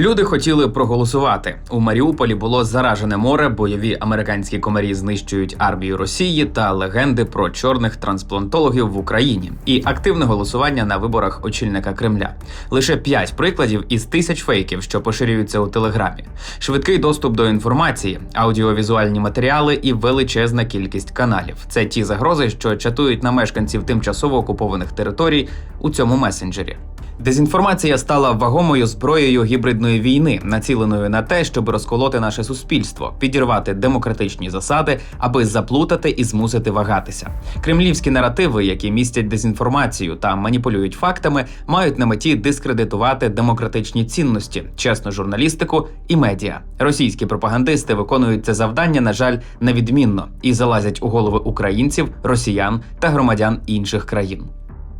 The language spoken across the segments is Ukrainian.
Люди хотіли проголосувати. У Маріуполі було заражене море, бойові американські комарі знищують армію Росії та легенди про чорних трансплантологів в Україні і активне голосування на виборах очільника Кремля. Лише п'ять прикладів із тисяч фейків, що поширюються у телеграмі. Швидкий доступ до інформації, аудіовізуальні матеріали і величезна кількість каналів. Це ті загрози, що чатують на мешканців тимчасово окупованих територій у цьому месенджері. Дезінформація стала вагомою зброєю гібридної війни, націленою на те, щоб розколоти наше суспільство, підірвати демократичні засади, аби заплутати і змусити вагатися. Кремлівські наративи, які містять дезінформацію та маніпулюють фактами, мають на меті дискредитувати демократичні цінності, чесну журналістику і медіа. Російські пропагандисти виконують це завдання, на жаль, невідмінно і залазять у голови українців, росіян та громадян інших країн.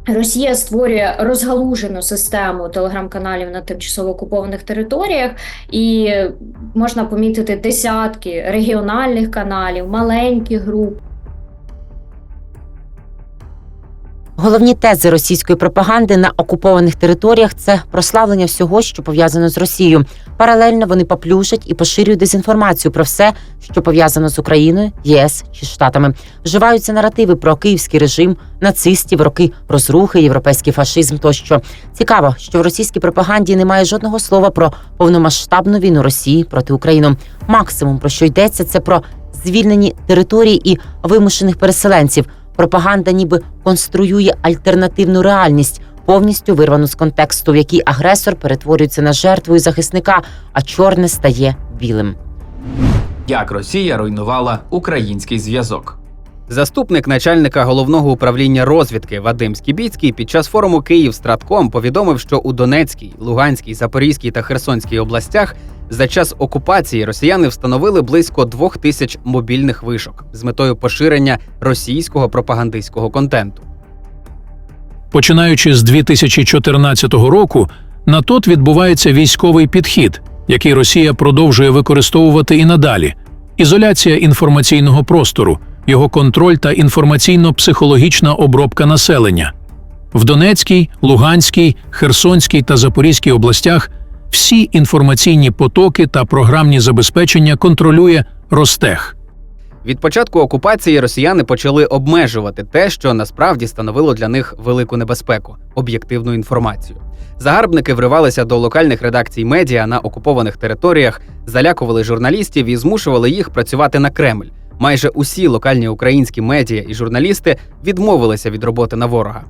Росія створює розгалужену систему телеграм-каналів на тимчасово окупованих територіях, і можна помітити десятки регіональних каналів, маленьких груп. Головні тези російської пропаганди на окупованих територіях це прославлення всього, що пов'язано з Росією. Паралельно вони поплюжать і поширюють дезінформацію про все, що пов'язано з Україною, ЄС чи Штатами. Вживаються наративи про київський режим, нацистів, роки розрухи, європейський фашизм. Тощо цікаво, що в російській пропаганді немає жодного слова про повномасштабну війну Росії проти України. Максимум про що йдеться, це про звільнені території і вимушених переселенців. Пропаганда ніби конструює альтернативну реальність, повністю вирвану з контексту, в якій агресор перетворюється на жертву і захисника, а чорне стає білим. Як Росія руйнувала український зв'язок. Заступник начальника головного управління розвідки Вадим Скібіцький під час форуму Київ Стратком повідомив, що у Донецькій, Луганській, Запорізькій та Херсонській областях за час окупації росіяни встановили близько двох тисяч мобільних вишок з метою поширення російського пропагандистського контенту. Починаючи з 2014 року, на ТОТ відбувається військовий підхід, який Росія продовжує використовувати і надалі: ізоляція інформаційного простору, його контроль та інформаційно-психологічна обробка населення. В Донецькій, Луганській, Херсонській та Запорізькій областях всі інформаційні потоки та програмні забезпечення контролює Ростех. Від початку окупації росіяни почали обмежувати те, що насправді становило для них велику небезпеку об'єктивну інформацію. Загарбники вривалися до локальних редакцій медіа на окупованих територіях, залякували журналістів і змушували їх працювати на Кремль. Майже усі локальні українські медіа і журналісти відмовилися від роботи на ворога.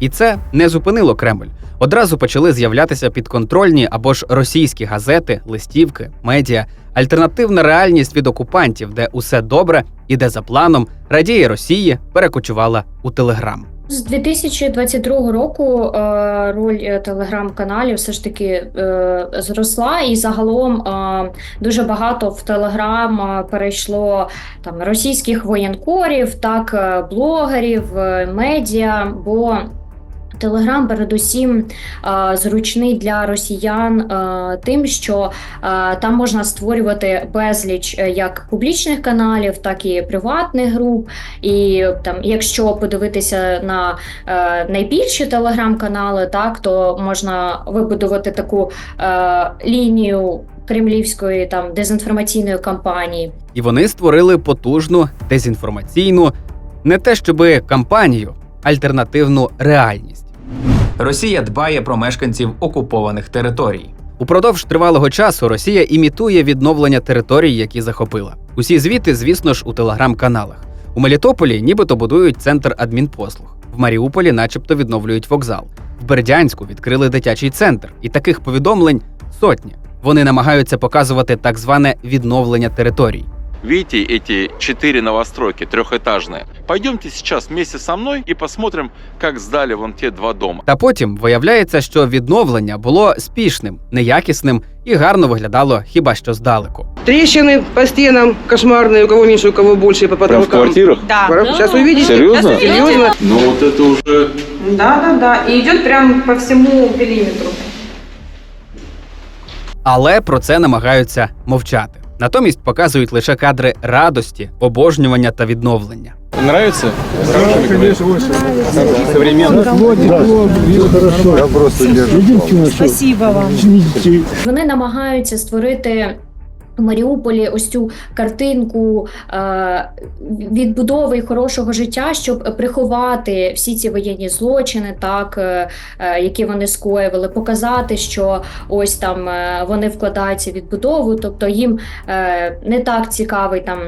І це не зупинило Кремль. Одразу почали з'являтися підконтрольні або ж російські газети, листівки, медіа, альтернативна реальність від окупантів, де усе добре і де за планом радіє Росії перекочувала у Телеграм. З 2022 року е, роль е, телеграм-каналів все ж таки е, зросла, і загалом дуже багато в Телеграм перейшло там російських воєнкорів, так блогерів, медіа. бо Телеграм, передусім, е, зручний для росіян е, тим, що е, там можна створювати безліч як публічних каналів, так і приватних груп. І там, якщо подивитися на найбільші телеграм-канали, так то можна вибудувати таку лінію кремлівської там дезінформаційної кампанії. І вони створили потужну дезінформаційну, не те щоби кампанію, альтернативну реальність. Росія дбає про мешканців окупованих територій. Упродовж тривалого часу Росія імітує відновлення територій, які захопила. Усі звіти, звісно ж, у телеграм-каналах. У Мелітополі нібито будують центр адмінпослуг. В Маріуполі, начебто, відновлюють вокзал. В Бердянську відкрили дитячий центр, і таких повідомлень сотні. Вони намагаються показувати так зване відновлення територій. Видите эти четыре новостройки трехэтажные? Пойдемте сейчас вместе со мной и посмотрим, как сдали вон те два дома. Та потім виявляється, що відновлення було спішним, неякісним і гарно виглядало хіба що здалеку. Трещины по стенам кошмарные, у кого меньше, у кого больше, по Прям в потолкам. квартирах? Да. Сейчас увидите. Серьезно? Серьезно. Ну вот это уже... Да, да, да. И идет прям по всему периметру. Але про це намагаються мовчати. Натомість показують лише кадри радості, обожнювання та відновлення. Нравится? Вони намагаються створити. Маріуполі ось цю картинку е, відбудови хорошого життя, щоб приховати всі ці воєнні злочини, так е, е, які вони скоїли, показати, що ось там е, вони вкладаються в відбудову, тобто їм е, не так цікавий там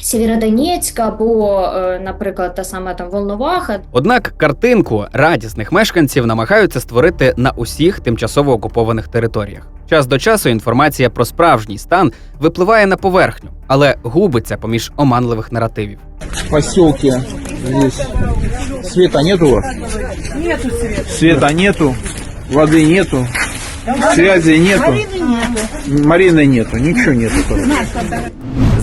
Сєвєродонецьк або, е, наприклад, та сама там Волноваха, Однак картинку радісних мешканців намагаються створити на усіх тимчасово окупованих територіях. Час до часу інформація про справжній стан випливає на поверхню, але губиться поміж оманливих наративів. В поселке здесь света нет у вас? Нету света. Света нету, воды нету, связи нету. Марины нету, ничего нету.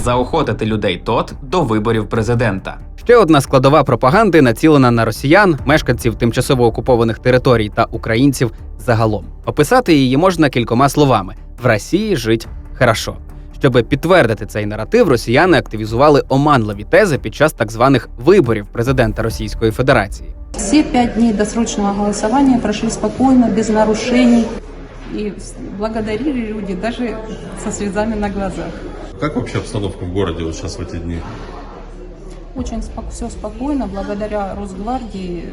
Заохотити людей ТОТ до виборів президента. Ще одна складова пропаганди націлена на росіян, мешканців тимчасово окупованих територій та українців загалом. Описати її можна кількома словами: в Росії жить хорошо. Щоби підтвердити цей наратив, росіяни активізували оманливі тези під час так званих виборів президента Російської Федерації. Все пять дней досрочного голосования прошли спокойно, без нарушений. И благодарили люди даже со слезами на глазах. Как вообще обстановка в городе вот сейчас в эти дни? Очень все спокойно, благодаря Росгвардии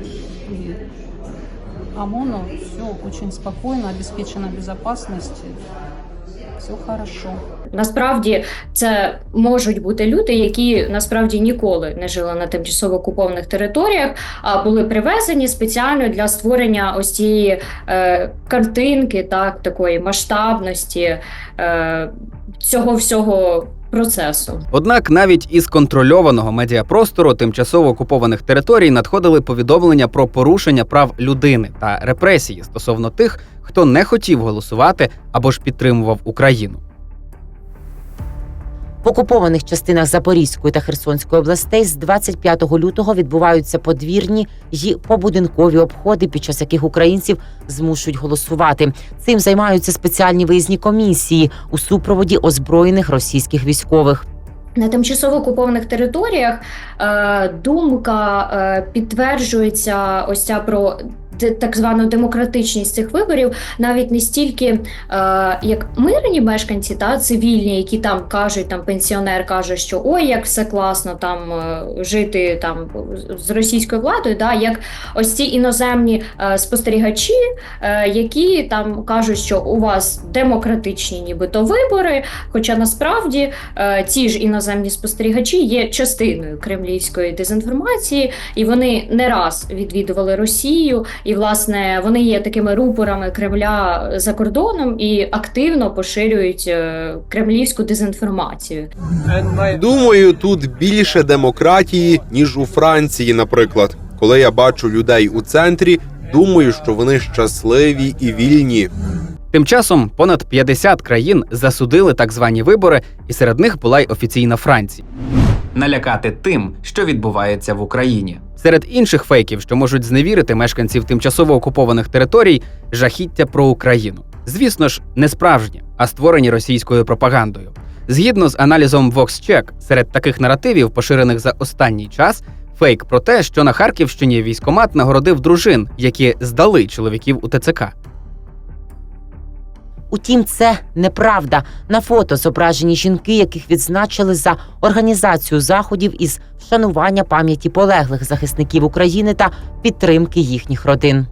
и ОМОНу все очень спокойно, обеспечена безопасность, все хорошо. Насправді це можуть бути люди, які насправді ніколи не жили на тимчасово окупованих територіях, а були привезені спеціально для створення ось цієї е, картинки, так такої масштабності е, цього всього процесу. Однак навіть із контрольованого медіапростору тимчасово окупованих територій надходили повідомлення про порушення прав людини та репресії стосовно тих, хто не хотів голосувати або ж підтримував Україну. В окупованих частинах Запорізької та Херсонської областей з 25 лютого відбуваються подвірні й побудинкові обходи, під час яких українців змушують голосувати. Цим займаються спеціальні виїзні комісії у супроводі озброєних російських військових. На тимчасово окупованих територіях е, думка е, підтверджується ось ця про так звану демократичність цих виборів, навіть не стільки е, як мирні мешканці та цивільні, які там кажуть, там пенсіонер каже, що ой, як все класно там е, жити там з російською владою, да, як ось ці іноземні е, спостерігачі, е, які там кажуть, що у вас демократичні нібито вибори, хоча насправді е, ці ж іноземні спостерігачі є частиною кремлівської дезінформації, і вони не раз відвідували Росію, і власне вони є такими рупорами Кремля за кордоном і активно поширюють е, кремлівську дезінформацію. Думаю, тут більше демократії, ніж у Франції, наприклад. Коли я бачу людей у центрі, думаю, що вони щасливі і вільні. Тим часом понад 50 країн засудили так звані вибори, і серед них була й офіційна Франція. Налякати тим, що відбувається в Україні. Серед інших фейків, що можуть зневірити мешканців тимчасово окупованих територій, жахіття про Україну. Звісно ж, не справжні, а створені російською пропагандою. Згідно з аналізом VoxCheck, серед таких наративів, поширених за останній час, фейк про те, що на Харківщині військомат нагородив дружин, які здали чоловіків у ТЦК. Утім, це неправда. На фото зображені жінки, яких відзначили за організацію заходів із вшанування пам'яті полеглих захисників України та підтримки їхніх родин.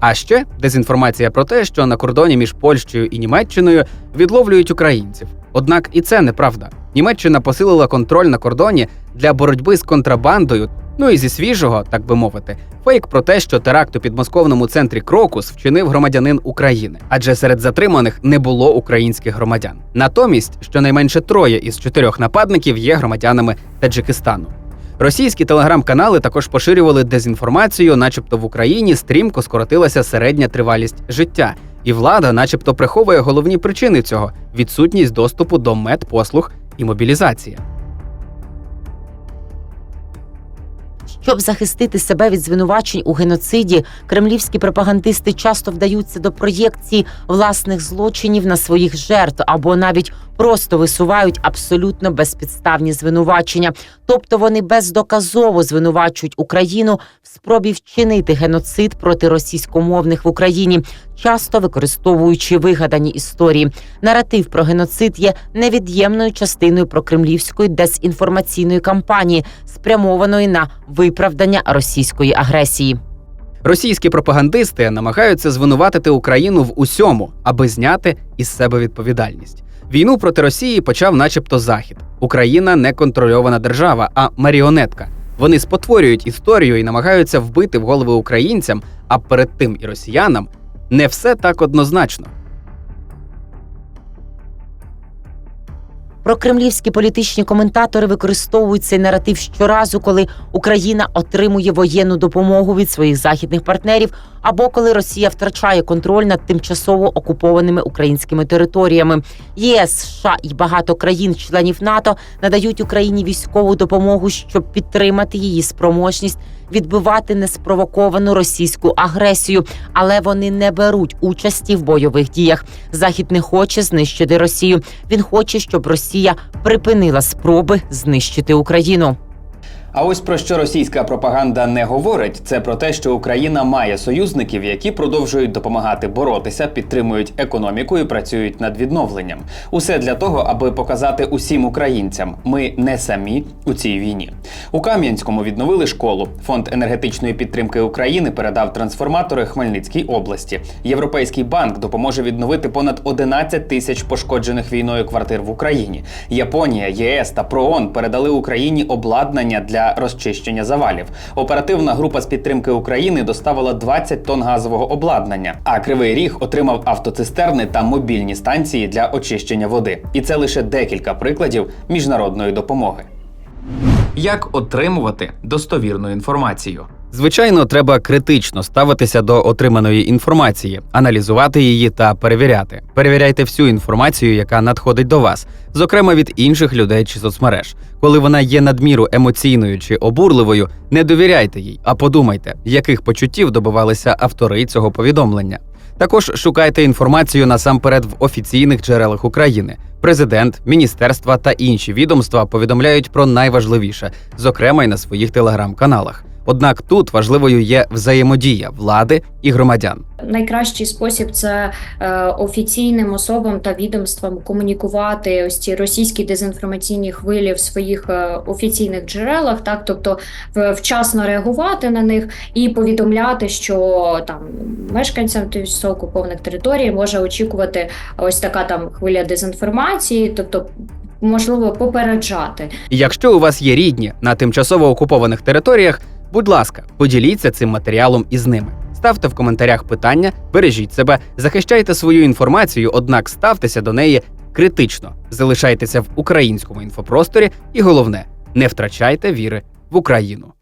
А ще дезінформація про те, що на кордоні між Польщею і Німеччиною відловлюють українців. Однак і це неправда. Німеччина посилила контроль на кордоні для боротьби з контрабандою. Ну і зі свіжого, так би мовити, фейк про те, що теракт у підмосковному центрі Крокус вчинив громадянин України, адже серед затриманих не було українських громадян. Натомість, щонайменше троє із чотирьох нападників є громадянами Таджикистану. Російські телеграм-канали також поширювали дезінформацію, начебто в Україні стрімко скоротилася середня тривалість життя, і влада, начебто, приховує головні причини цього відсутність доступу до медпослуг і мобілізація. Щоб захистити себе від звинувачень у геноциді, кремлівські пропагандисти часто вдаються до проєкції власних злочинів на своїх жертв або навіть просто висувають абсолютно безпідставні звинувачення. Тобто вони бездоказово звинувачують Україну в спробі вчинити геноцид проти російськомовних в Україні, часто використовуючи вигадані історії. Наратив про геноцид є невід'ємною частиною прокремлівської дезінформаційної кампанії, спрямованої на виправдання російської агресії. Російські пропагандисти намагаються звинуватити Україну в усьому, аби зняти із себе відповідальність. Війну проти Росії почав, начебто, Захід. Україна не контрольована держава, а маріонетка. Вони спотворюють історію і намагаються вбити в голови українцям, а перед тим і росіянам не все так однозначно. Прокремлівські політичні коментатори використовують цей наратив щоразу, коли Україна отримує воєнну допомогу від своїх західних партнерів, або коли Росія втрачає контроль над тимчасово окупованими українськими територіями. ЄС, США і багато країн-членів НАТО надають Україні військову допомогу, щоб підтримати її спроможність відбивати неспровоковану російську агресію, але вони не беруть участі в бойових діях. Захід не хоче знищити Росію. Він хоче, щоб Росія припинила спроби знищити Україну. А ось про що російська пропаганда не говорить, це про те, що Україна має союзників, які продовжують допомагати боротися, підтримують економіку і працюють над відновленням. Усе для того, аби показати усім українцям, ми не самі у цій війні. У Кам'янському відновили школу. Фонд енергетичної підтримки України передав трансформатори Хмельницькій області. Європейський банк допоможе відновити понад 11 тисяч пошкоджених війною квартир в Україні. Японія, ЄС та ПРООН передали Україні обладнання для розчищення завалів. Оперативна група з підтримки України доставила 20 тонн газового обладнання. А Кривий Ріг отримав автоцистерни та мобільні станції для очищення води. І це лише декілька прикладів міжнародної допомоги. Як отримувати достовірну інформацію? Звичайно, треба критично ставитися до отриманої інформації, аналізувати її та перевіряти. Перевіряйте всю інформацію, яка надходить до вас, зокрема від інших людей чи соцмереж. Коли вона є надміру емоційною чи обурливою, не довіряйте їй, а подумайте, яких почуттів добивалися автори цього повідомлення. Також шукайте інформацію насамперед в офіційних джерелах України. Президент, міністерства та інші відомства повідомляють про найважливіше, зокрема й на своїх телеграм-каналах. Однак тут важливою є взаємодія влади і громадян. Найкращий спосіб це е, офіційним особам та відомствам комунікувати ось ці російські дезінформаційні хвилі в своїх е, офіційних джерелах, так тобто вчасно реагувати на них і повідомляти, що там мешканцям тимчасово окупованих територій може очікувати ось така там хвиля дезінформації, тобто можливо попереджати. Якщо у вас є рідні на тимчасово окупованих територіях, будь ласка, поділіться цим матеріалом із ними. Ставте в коментарях питання, бережіть себе, захищайте свою інформацію, однак ставтеся до неї критично. Залишайтеся в українському інфопросторі, і головне, не втрачайте віри в Україну.